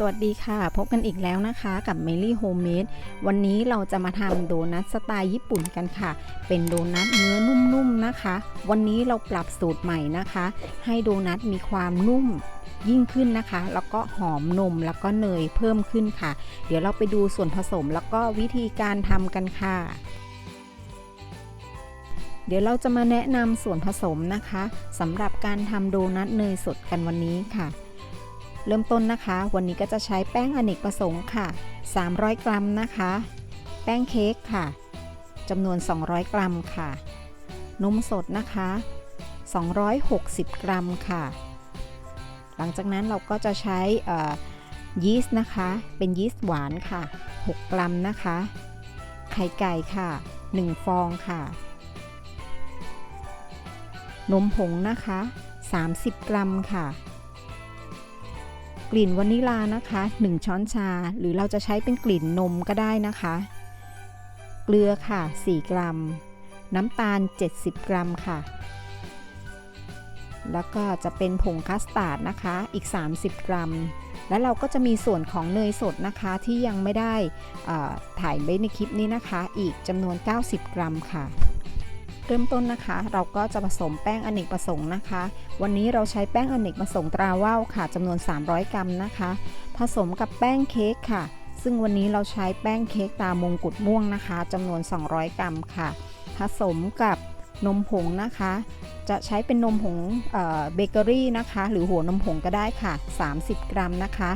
สวัสดีค่ะ พบกันอีกแล้วนะคะกับเมลี่โฮมเมดวันนี้เราจะมาทำโดนัทสไตล์ญี่ปุ่นกันค่ะ เป็นโดนัทเนื้อนุ่มๆนะคะ วันนี้เราปรับสูตรใหม่นะคะ ให้โดนัทมีความนุ่มยิ่งขึ้นนะคะ แล้วก็หอมนมแล้วก็เนยเพิ่มขึ้นค่ะ เดี๋ยวเราไปดูส่วนผสมแล้วก็วิธีการทำกันค่ะ เดี๋ยวเราจะมาแนะนำส่วนผสมนะคะสำหรับการทำโดนัทเนยสดกันวันนี้ค่ะ เริ่มต้นนะคะ วันนี้ก็จะใช้แป้งอเนกประสงค์ค่ะ 300 กรัมนะคะ แป้งเค้กค่ะจำนวน 200 กรัมค่ะ นมสดนะคะ 260 กรัมค่ะ หลังจากนั้นเราก็จะใช้ยีสต์นะคะ เป็นยีสต์หวานค่ะ 6 กรัมนะคะ ไข่ไก่ค่ะ 1 ฟองค่ะ นมผงนะคะ 30 กรัมค่ะ กลิ่นวานิลานะคะ 1 ช้อนชา หรือเราจะใช้เป็นกลิ่นนมก็ได้นะคะ เกลือค่ะ 4 กรัม น้ำตาล 70 กรัมค่ะ แล้วก็จะเป็นผงคัสตาร์ดนะคะ อีก 30 กรัม แล้วเราก็จะมีส่วนของเนยสดนะคะที่ยังไม่ได้ถ่ายไว้ในคลิปนี้นะคะ อีกจำนวน 90 กรัมค่ะ เริ่มต้นนะคะ เราก็จะผสมแป้งอเนกประสงค์นะคะ วันนี้เราใช้แป้งอเนกประสงค์ตราว่าวค่ะจำนวน 300 กรัมนะคะ ผสมกับแป้งเค้กค่ะ ซึ่งวันนี้เราใช้แป้งเค้กตามงกุฎม่วงนะคะจำนวน 200 กรัมค่ะ ผสมกับนมผงนะคะ จะใช้เป็นนมผงเบเกอรี่นะคะ หรือหัวนมผงก็ได้ค่ะ 30 กรัมนะคะ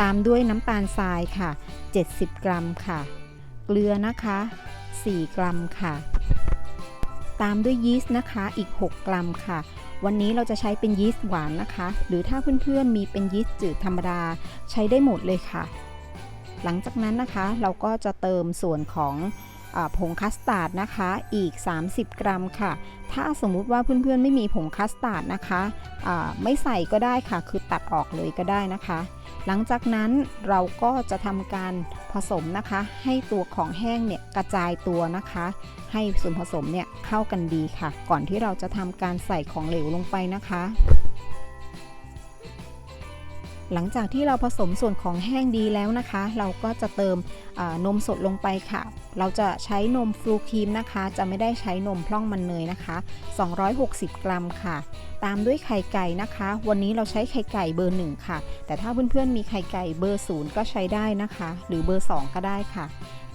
ตามด้วยน้ำตาลทรายค่ะ 70 กรัมค่ะ เกลือนะคะ 4 กรัมค่ะ ตามด้วยยีสต์นะคะอีก 6 กรัมค่ะ วันนี้เราจะใช้เป็นยีสต์หวานนะคะ หรือถ้าเพื่อนๆมีเป็นยีสต์จืดธรรมดาใช้ได้หมดเลยค่ะ หลังจากนั้นนะคะเราก็จะเติมส่วนของผงคัสตาร์ดนะคะอีก 30 กรัมค่ะ ถ้าสมมุติว่าเพื่อนๆไม่มีผงคัสตาร์ดนะคะไม่ใส่ก็ได้ค่ะ คือตัดออกเลยก็ได้นะคะ หลังจากนั้นเราก็จะทำการผสมนะคะ ให้ตัวของแห้งเนี่ยกระจายตัวนะคะ ให้ส่วนผสมเนี่ยเข้ากันดีค่ะ ก่อนที่เราจะทำการใส่ของเหลวลงไปนะคะ หลังจากที่เราผสมส่วนของแห้งดีแล้วนะคะ เราก็จะเติมนมสดลงไปค่ะ เราจะใช้นมฟลูครีมนะคะ จะไม่ได้ใช้นมพร่องมันเนยนะคะ 260 กรัมค่ะ ตามด้วยไข่ไก่นะคะ วันนี้เราใช้ไข่ไก่เบอร์ 1 ค่ะ แต่ถ้าเพื่อนๆมีไข่ไก่เบอร์ 0 ก็ใช้ได้นะคะ หรือเบอร์ 2 ก็ได้ค่ะ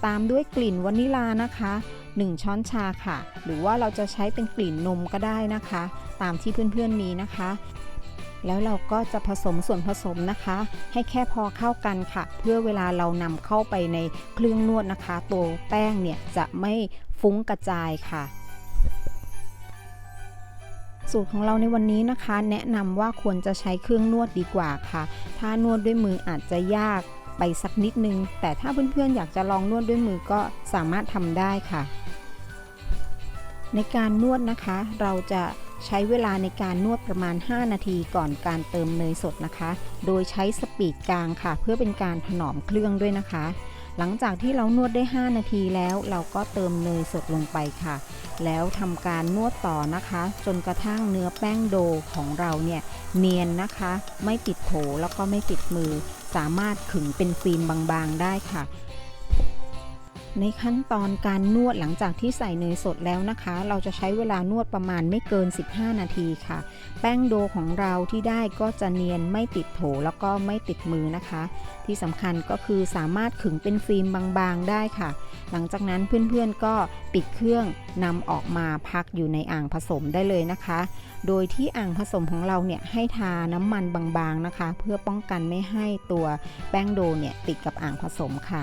ตามด้วยกลิ่นวานิลานะคะ1 ช้อนชาค่ะ หรือว่าเราจะใช้เป็นกลิ่นนมก็ได้นะคะ ตามที่เพื่อนๆมีนะคะ แล้วเราก็จะผสมส่วนผสมนะคะ ให้แค่พอเข้ากันค่ะ เพื่อเวลาเรานำเข้าไปในเครื่องนวดนะคะ ตัวแป้งเนี่ยจะไม่ฟุ้งกระจายค่ะสูตรของเราในวันนี้นะคะ แนะนำว่าควรจะใช้เครื่องนวดดีกว่าค่ะ ถ้านวดด้วยมืออาจจะยากไปสักนิดนึง แต่ถ้าเพื่อนๆ อยากจะลองนวดด้วยมือก็สามารถทำได้ค่ะ ในการนวดนะคะ เราจะ ใช้เวลาในการนวดประมาณ 5 นาทีก่อนการเติมเนยสดนะคะ โดยใช้สปีดกลางค่ะ เพื่อเป็นการถนอมเครื่องด้วยนะคะ หลังจากที่เรานวดได้ 5 นาทีแล้ว เราก็เติมเนยสดลงไปค่ะ แล้วทำการนวดต่อนะคะ จนกระทั่งเนื้อแป้งโดของเราเนี่ยเนียนนะคะ ไม่ติดโถแล้วก็ไม่ติดมือ สามารถขึงเป็นฟิล์มบางๆได้ค่ะ ในขั้นตอนการนวดหลังจากที่ใส่เนยสดแล้วนะคะ เราจะใช้เวลานวดประมาณไม่เกิน 15 นาทีค่ะ แป้งโดของเราที่ได้ก็จะเนียนไม่ติดโถแล้วก็ไม่ติดมือนะคะ ที่สำคัญก็คือสามารถขึงเป็นฟิล์มบางๆได้ค่ะ หลังจากนั้นเพื่อนๆก็ปิดเครื่องนำออกมาพักอยู่ในอ่างผสมได้เลยนะคะ โดยที่อ่างผสมของเราเนี่ยให้ทาน้ำมันบางๆนะคะ เพื่อป้องกันไม่ให้ตัวแป้งโดเนี่ยติดกับอ่างผสมค่ะ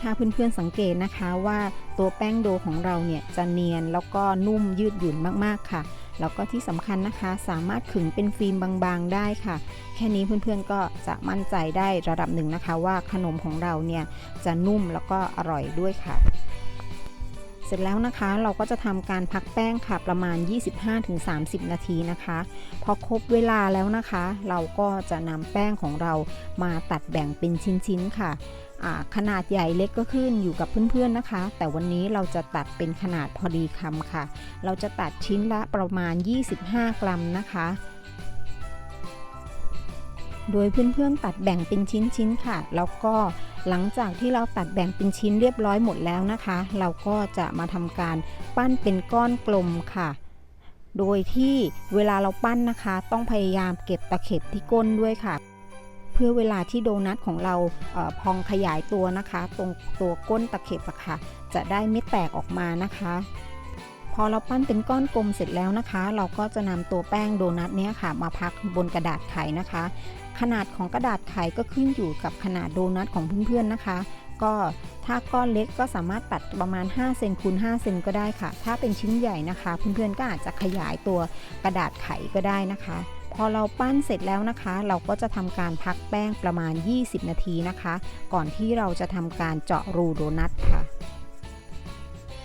ถ้าเพื่อนๆสังเกตนะคะว่าตัวแป้งโดของเราเนี่ยจะเนียนแล้วก็นุ่มยืดหยุ่นมากๆค่ะ แล้วก็ที่สำคัญนะคะสามารถขึงเป็นฟิล์มบางๆได้ค่ะ แค่นี้เพื่อนๆก็จะมั่นใจได้ระดับหนึ่งนะคะ ว่าขนมของเราเนี่ยจะนุ่มแล้วก็อร่อยด้วยค่ะ เสร็จแล้วนะคะเราก็จะทำการพักแป้งค่ะประมาณ 25-30 นาทีนะคะ พอครบเวลาแล้วนะคะ เราก็จะนำแป้งของเรามาตัดแบ่งเป็นชิ้นๆค่ะขนาดใหญ่เล็กก็ขึ้นอยู่กับเพื่อนๆนะคะ แต่วันนี้เราจะตัดเป็นขนาดพอดีคำค่ะ เราจะตัดชิ้นละประมาณ 25 กรัมนะคะ โดยเพื่อนๆตัดแบ่งเป็นชิ้นๆค่ะ แล้วก็ หลังจากที่เราตัดแบ่งเป็นชิ้นเรียบร้อยหมดแล้วนะคะ เราก็จะมาทำการปั้นเป็นก้อนกลมค่ะ โดยที่เวลาเราปั้นนะคะ ต้องพยายามเก็บตะเข็บที่ก้นด้วยค่ะ เพื่อเวลาที่โดนัทของเราเออพองขยายตัวนะคะ ตรงตัวก้นตะเข็บอะค่ะ จะได้ไม่แตกออกมานะคะ พอเราปั้นเป็นก้อนกลมเสร็จแล้วนะคะ เราก็จะนำตัวแป้งโดนัทเนี้ยค่ะ มาพักบนกระดาษไขนะคะ ขนาดของกระดาษไขก็ขึ้นอยู่กับขนาดโดนัทของเพื่อนๆนะคะ ก็ถ้าก้อนเล็กก็สามารถตัดประมาณ5เซนคูณ5เซนก็ได้ค่ะ ถ้าเป็นชิ้นใหญ่นะคะ เพื่อนๆก็อาจจะขยายตัวกระดาษไขก็ได้นะคะ พอเราปั้นเสร็จแล้วนะคะ เราก็จะทำการพักแป้งประมาณ 20 นาทีนะคะ ก่อนที่เราจะทำการเจาะรูโดนัทค่ะ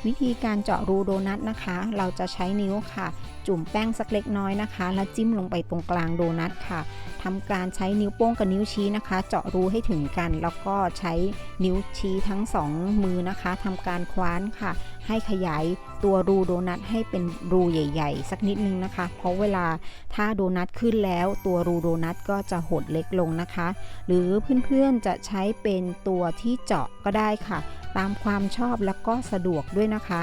วิธีการเจาะรูโดนัทนะคะ เราจะใช้นิ้วค่ะ จุ่มแป้งสักเล็กน้อยนะคะ แล้วจิ้มลงไปตรงกลางโดนัทค่ะทำการใช้นิ้วโป้งกับนิ้วชี้นะคะ เจาะรูให้ถึงกัน แล้วก็ใช้นิ้วชี้ทั้งสองมือนะคะทำการคว้านค่ะ ให้ขยายตัวรูโดนัทให้เป็นรูใหญ่ ๆ สักนิดนึงนะคะ เพราะเวลาถ้าโดนัทขึ้นแล้วตัวรูโดนัทก็จะหดเล็กลงนะคะ หรือเพื่อนๆจะใช้เป็นตัวที่เจาะก็ได้ค่ะ ตามความชอบแล้วก็สะดวกด้วยนะคะ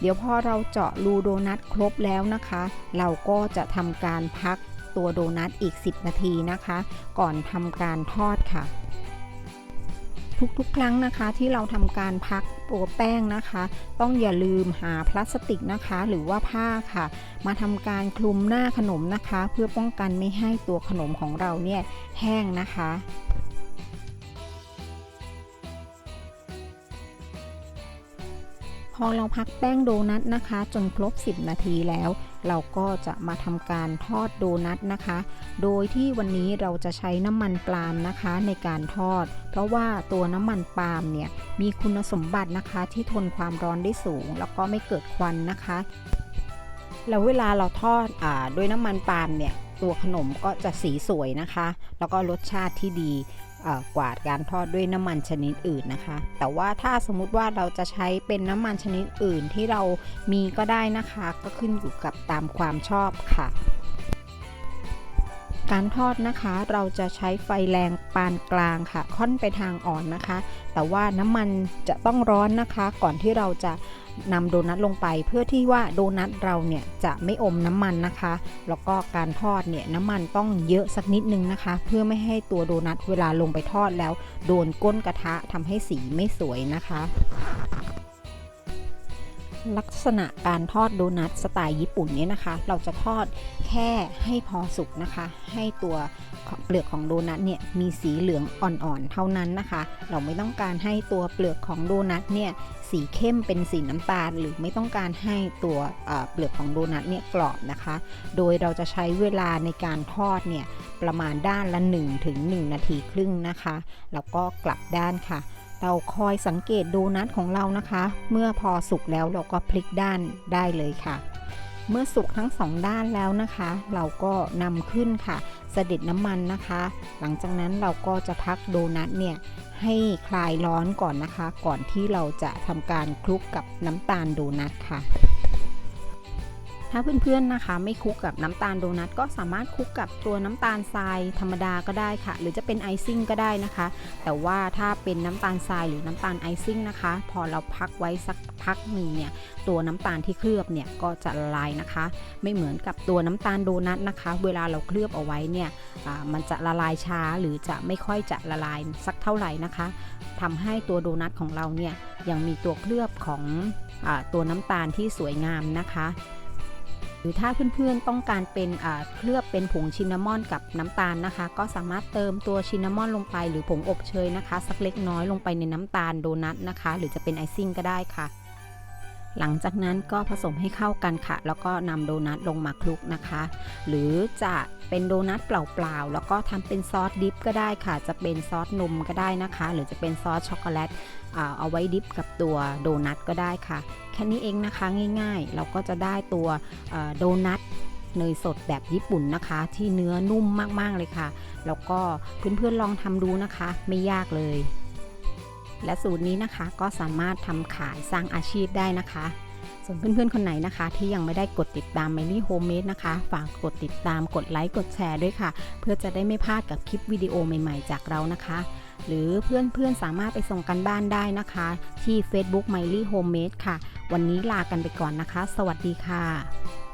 เดี๋ยวพอเราเจาะรูโดนัทครบแล้วนะคะ เราก็จะทำการพักตัวโดนัทอีก 10 นาทีนะคะ ก่อนทำการทอดค่ะทุกๆ ครั้งนะคะที่เราทำการพักตัวแป้งนะคะ ต้องอย่าลืมหาพลาสติกนะคะ หรือว่าผ้าค่ะ มาทำการคลุมหน้าขนมนะคะ เพื่อป้องกันไม่ให้ตัวขนมของเราเนี่ยแห้งนะคะ พอเราพักแป้งโดนัทนะคะ จนครบ 10 นาทีแล้ว เราก็จะมาทำการทอดโดนัทนะคะ โดยที่วันนี้เราจะใช้น้ำมันปาล์มนะคะในการทอด เพราะว่าตัวน้ำมันปาล์มเนี่ยมีคุณสมบัตินะคะที่ทนความร้อนได้สูง แล้วก็ไม่เกิดควันนะคะ แล้วเวลาเราทอดอด้วยน้ำมันปาล์มเนี่ยตัวขนมก็จะสีสวยนะคะ แล้วก็รสชาติที่ดี กวาดการทอดด้วยน้ำมันชนิดอื่นนะคะ แต่ว่าถ้าสมมุติว่าเราจะใช้เป็นน้ำมันชนิดอื่นที่เรามีก็ได้นะคะ ก็ขึ้นอยู่กับตามความชอบค่ะ การทอดนะคะเราจะใช้ไฟแรงปานกลางค่ะ ค่อนไปทางอ่อนนะคะ แต่ว่าน้ำมันจะต้องร้อนนะคะ ก่อนที่เราจะนำโดนัทลงไป เพื่อที่ว่าโดนัทเราเนี่ยจะไม่อมน้ำมันนะคะ แล้วก็การทอดเนี่ยน้ำมันต้องเยอะสักนิดนึงนะคะ เพื่อไม่ให้ตัวโดนัทเวลาลงไปทอดแล้ว โดนก้นกระทะทำให้สีไม่สวยนะคะ ลักษณะการทอดโดนัทสไตล์ญี่ปุ่นเนี่ยนะคะ เราจะทอดแค่ให้พอสุกนะคะ ให้ตัวเปลือกของโดนัทเนี่ยมีสีเหลืองอ่อนๆเท่านั้นนะคะ เราไม่ต้องการให้ตัวเปลือกของโดนัทเนี่ยสีเข้มเป็นสีน้ำตาล หรือไม่ต้องการให้ตัวเอ่อเปลือกของโดนัทเนี่ยกรอบนะคะ โดยเราจะใช้เวลาในการทอดเนี่ยประมาณด้านละ1ถึง1นาทีครึ่งนะคะ แล้วก็กลับด้านค่ะ เราคอยสังเกตโดนัทของเรานะคะ เมื่อพอสุกแล้วเราก็พลิกด้านได้เลยค่ะ เมื่อสุกทั้งสองด้านแล้วนะคะ เราก็นำขึ้นค่ะเสด็จน้ำมันนะคะ หลังจากนั้นเราก็จะพักโดนัทเนี่ยให้คลายร้อนก่อนนะคะ ก่อนที่เราจะทำการคลุกกับน้ำตาลโดนัทค่ะ ถ้าเพื่อนๆนะคะ ไม่คลุกกับน้ำตาลโดนัทก็สามารถคลุกกับตัวน้ำตาลทรายธรรมดาก็ได้ค่ะ หรือจะเป็นไอซิ่งก็ได้นะคะ แต่ว่าถ้าเป็นน้ำตาลทรายหรือน้ำตาลไอซิ่งนะคะ พอเราพักไว้สักพักหนึ่งเนี่ยตัวน้ำตาลที่เคลือบเนี่ยก็จะละลายนะคะ ไม่เหมือนกับตัวน้ำตาลโดนัทนะคะ เวลาเราเคลือบเอาไว้เนี่ยมันจะละลายช้าหรือจะไม่ค่อยจะละลายสักเท่าไหร่นะคะทำให้ตัวโดนัทของเราเนี่ยยังมีตัวเคลือบของอตัวน้ำตาลที่สวยงามนะคะ รือถ้าเพื่อนๆต้องการเป็นเคลือบเป็นผงชินนามอนกับน้ำตาลนะคะ ก็สามารถเติมตัวชินนามอนลงไป หรือผงอบเชยนะคะ สักเล็กน้อยลงไปในน้ำตาลโดนัทนะคะ หรือจะเป็นไอซิ่งก็ได้ค่ะ หลังจากนั้นก็ผสมให้เข้ากันค่ะ แล้วก็นำโดนัทลงมาคลุกนะคะ หรือจะเป็นโดนัทเปล่าๆ แล้วก็ทำเป็นซอสดิฟก็ได้ค่ะ จะเป็นซอสนมก็ได้นะคะ หรือจะเป็นซอสช็อกโกแลตเอาไว้ดิฟกับตัวโดนัทก็ได้ค่ะ แค่นี้เองนะคะง่ายๆ เราก็จะได้ตัวโดนัทเนยสดแบบญี่ปุ่นนะคะ ที่เนื้อนุ่มมากๆเลยค่ะ แล้วก็เพื่อนๆลองทำดูนะคะ ไม่ยากเลย และสูตรนี้นะคะก็สามารถทำขายสร้างอาชีพได้นะคะ ส่วนเพื่อนๆ คนไหนนะคะ ที่ยังไม่ได้กดติดตาม m มลี่โฮมเมดนะคะ ฝากกดติดตามกดไลค์กดแชร์ด้วยค่ะ เพื่อจะได้ไม่พลาดกับคลิปวิดีโอใหม่ๆ จากเรานะคะ หรือเพื่อนๆสามารถไปส่งกันบ้านได้นะคะ ที่ Facebook m มลี่โฮมเมดค่ะ วันนี้ลากันไปก่อนนะคะ สวัสดีค่ะ